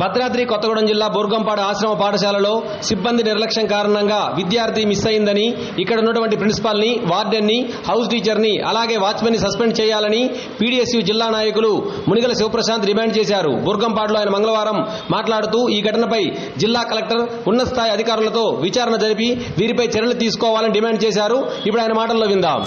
భద్రాద్రి కొత్తగూడెం జిల్లా బోర్గంపాడు ఆశ్రమ పాఠశాలలో సిబ్బంది నిర్లక్ష్యం కారణంగా విద్యార్థి మిస్ అయిందని ఇక్కడ ఉన్నటువంటి ప్రిన్సిపాల్ని వార్డెన్ని హౌస్ టీచర్ని అలాగే వాచ్మెన్ని సస్పెండ్ చేయాలని పీడీఎస్యూ జిల్లా నాయకులు మునిగల శివప్రశాంత్ డిమాండ్ చేశారు. బోర్గంపాడులో ఆయన మంగళవారం మాట్లాడుతూ ఈ ఘటనపై జిల్లా కలెక్టర్ ఉన్నత స్థాయి అధికారులతో విచారణ జరిపి వీరిపై చర్యలు తీసుకోవాలని డిమాండ్ చేశారు. ఇప్పుడు ఆయన మాటల్లో విందాం.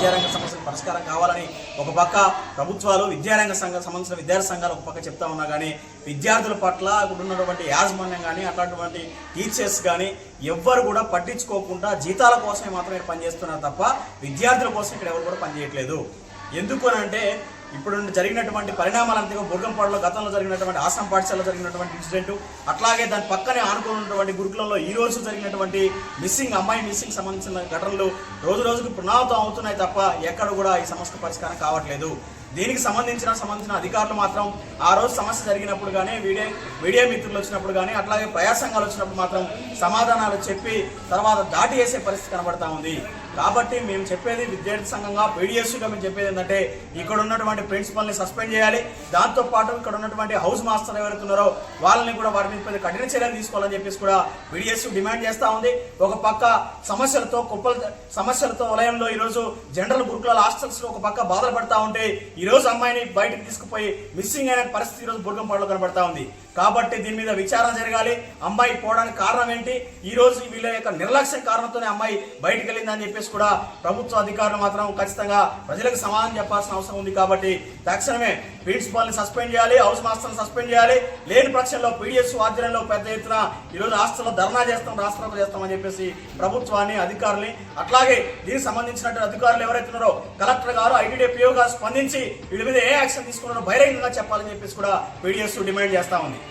పరిష్కారం కావాలని ఒక పక్క ప్రభుత్వాలు విద్యారంగ సంఘం సంబంధించిన విద్యార్థి సంఘాలు ఒక పక్క చెప్తా ఉన్నా కానీ విద్యార్థుల పట్ల ఉన్నటువంటి యాజమాన్యం కానీ అట్లాంటివంటి టీచర్స్ కానీ ఎవ్వరు కూడా పట్టించుకోకుండా జీతాల కోసమే మాత్రమే పనిచేస్తున్నారు తప్ప విద్యార్థుల కోసం ఇక్కడ ఎవరు కూడా పనిచేయట్లేదు. ఎందుకు అని అంటే ఇప్పుడు జరిగినటువంటి పరిణామాలు అంతగా బుర్గంపాడులో గతంలో జరిగినటువంటి ఆశ్రమ పాఠశాలలో జరిగినటువంటి ఇన్సిడెంట్ అట్లాగే దాని పక్కనే ఆనుకున్నటువంటి గురుకులలో గురుకులంలో ఈ రోజు జరిగినటువంటి మిస్సింగ్ అమ్మాయి మిస్సింగ్ సంబంధించిన ఘటనలు రోజు రోజుకు పునరావృతం అవుతున్నాయి తప్ప ఎక్కడ కూడా ఈ సమస్య పరిష్కారం కావట్లేదు. దీనికి సంబంధించిన సంబంధించిన అధికారులు మాత్రం ఆ రోజు సమస్య జరిగినప్పుడు కానీ వీడియో మీడియా మిత్రులు వచ్చినప్పుడు కానీ అట్లాగే ప్రజా సంఘాలు వచ్చినప్పుడు మాత్రం సమాధానాలు చెప్పి తర్వాత దాటి వేసే పరిస్థితి కనబడతా ఉంది. కాబట్టి మేము చెప్పేది విద్యార్థి సంఘంగా పీడిఎస్గా మేము చెప్పేది ఏంటంటే ఇక్కడ ఉన్నటువంటి ప్రిన్సిపల్ని సస్పెండ్ చేయాలి. దాంతో పాటు ఇక్కడ ఉన్నటువంటి హౌస్ మాస్టర్ ఎవరైతే ఉన్నారో వాళ్ళని కూడా వారి మీద కఠిన చర్యలు తీసుకోవాలని చెప్పేసి కూడా పీడిఎస్ డిమాండ్ చేస్తూ ఉంది. ఒక పక్క సమస్యలతో కుప్పల సమస్యలతో వలయంలో ఈరోజు జనరల్ గురుకుల హాస్టల్స్ ఒక పక్క బాధలు పడతా ఉంటే ఈరోజు రోజు అమ్మాయిని బయటకు తీసుకుపోయి మిస్సింగ్ అయిన పరిస్థితి ఈరోజు రోజు బుర్గంపాడులో కనబడతా ఉంది. కాబట్టి దీని మీద విచారణ జరగాలి. అమ్మాయి పోవడానికి కారణం ఏంటి? ఈ రోజు వీళ్ళ యొక్క నిర్లక్ష్యం కారణంతోనే అమ్మాయి బయటకు వెళ్ళిందని చెప్పేసి కూడా ప్రభుత్వ అధికారులు మాత్రం ఖచ్చితంగా ప్రజలకు సమాధానం చెప్పాల్సిన అవసరం ఉంది కాబట్టి తక్షణమే ప్రిన్సిపాల్ని సస్పెండ్ చేయాలి హౌస్ మాస్టర్ సస్పెండ్ చేయాలి. లేని పక్షంలో పీడిఎస్ ఆధ్వర్యంలో పెద్ద ఎత్తున ఈ రోజు హాస్టల్లో ధర్నా చేస్తాం రాష్ట్రంలో చేస్తామని చెప్పేసి ప్రభుత్వాన్ని అధికారుల్ని. అట్లాగే దీనికి సంబంధించినటువంటి అధికారులు ఎవరైతే ఉన్నారో కలెక్టర్ గారు ఐటీడీపీఓ గారు స్పందించి వీళ్ళ మీద ఏ యాక్షన్ తీసుకున్నారో బహిరంగంగా చెప్పాలని చెప్పేసి కూడా పీడిఎస్ డిమాండ్ చేస్తా ఉంది.